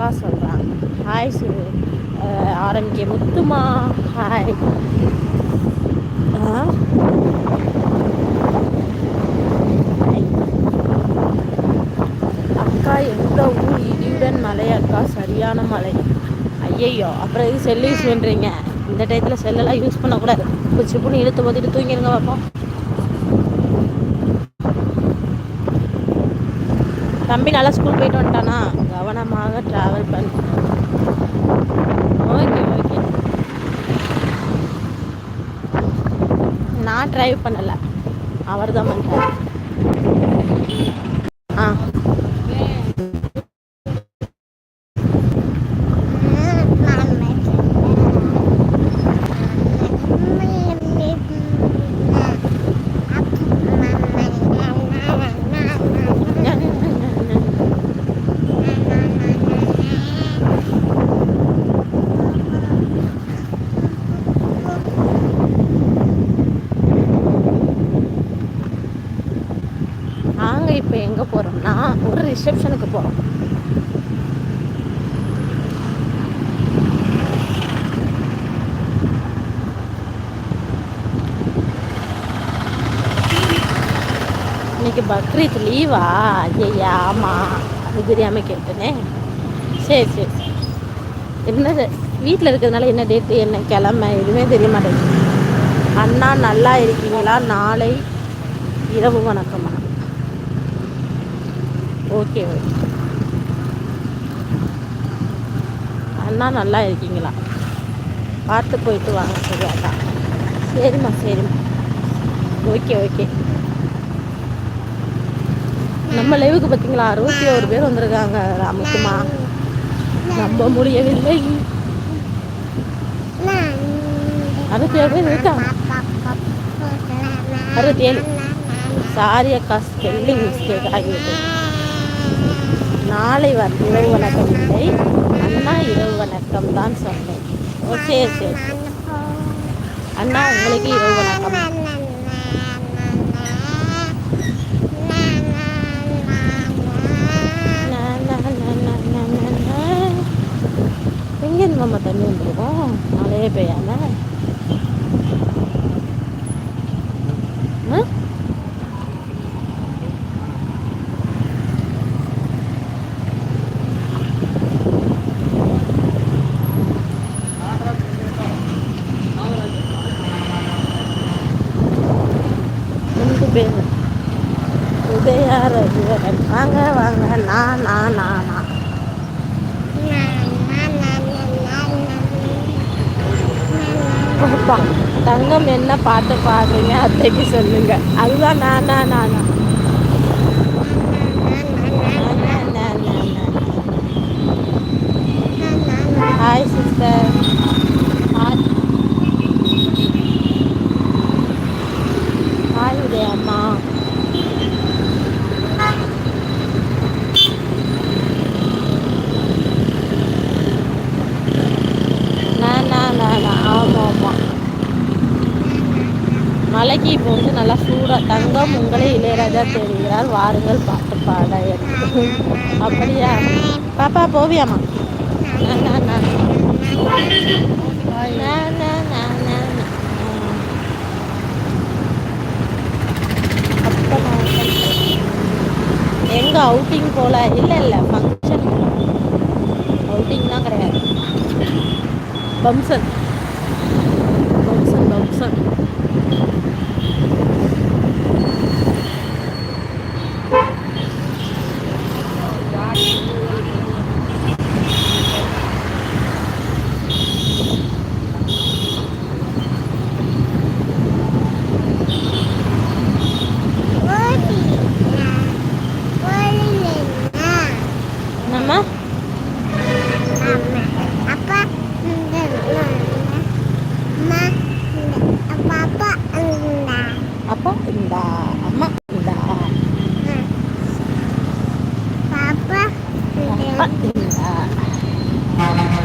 அக்கா சொல்கிறாங்க ஹாய் சு ஆரம்பிக்க முத்துமா? ஹாய் அக்கா எந்த ஊர் இடியுடன் மலை அக்கா சரியான மலை. ஐயையோ அப்புறம் இது செல்லு யூஸ் பண்ணுறீங்க இந்த டயத்தில் செல்லெல்லாம் யூஸ் பண்ணக்கூடாது. இப்போ சிப்புன்னு இழுத்து போதிட்டு தூங்கிடுங்க பார்ப்போம் தம்பி நல்லா ஸ்கூல் போயிட்டு வந்துட்டானா? கவனமாக ட்ராவல் பண்ண ஓகே ஓகே நான் ட்ரைவ் பண்ணலை. அவர் தான் பண்ணுறேன் ஆ நாங்கள் இப்போ நான் ஒரு ரிசப்ஷனுக்கு போகிறோம் இன்னைக்கு பக்ரீத் லீவா ஐயா ஆமாம் அது தெரியாமல் கேட்டேனே. சரி சரி. என்ன வீட்டில் இருக்கிறதுனால என்ன டேட்டு என்ன கிழமை? எதுவுமே தெரிய மாட்டேங்குது. அண்ணா நல்லா இருக்கீங்களா? நாளை இரவு வணக்கம்மா ஓகே. ஓகே அண்ணா நல்லா இருக்கீங்களா? பார்த்து போயிட்டு வாங்க சரியாக்கா சரிம்மா சரிம்மா. Okay okay. நம்ம லைவுக்கு பார்த்தீங்களா அறுபத்தி ஒரு பேர் வந்திருக்காங்க ராமுக்குமா நம்ப முடியவில்லை. அறுபத்தி ஏழு பேர் இருக்கா? அறுபத்தி ஏழு சாரி அக்கா ஸ்பெல்லிங் மிஸ்டேக் ஆகிவிட்டது. நாளை வர இரவு வணக்கம் இல்லை. அண்ணா இரவு வணக்கம் தான் சொன்னேன். ஓ சரி சரி அண்ணா உங்களுக்கு இரவு வணக்கம். நா, எங்கேருந்து நம்ம தண்ணி வந்துருக்கோம்? மழையே பெய்யாமல் ஆ? ரெண்டு பேர் உதயா ரகுவரன் வாங்க. வாங்க நான் நான் நான் நான் தங்கம் என்ன பாட்டு பாடுறீங்க அத்தைக்கு சொல்லுங்க. அதுதான் நானா நானா ஹாய் சிஸ்டர் தலைக்கு இப்போ வந்து நல்லா சூடாக தங்கம் உங்களே இளையராஜா தேடுகிறார் வாருங்கள் பாட்டு பாட அப்படியா? பாப்பா போவியாமா எங்க அவுட்டிங் போகல இல்லை இல்லை ஃபங்க்ஷன் அவுட்டிங்லாம் கிடையாது. பம்சன் பம்சன் பம்சன் Wala.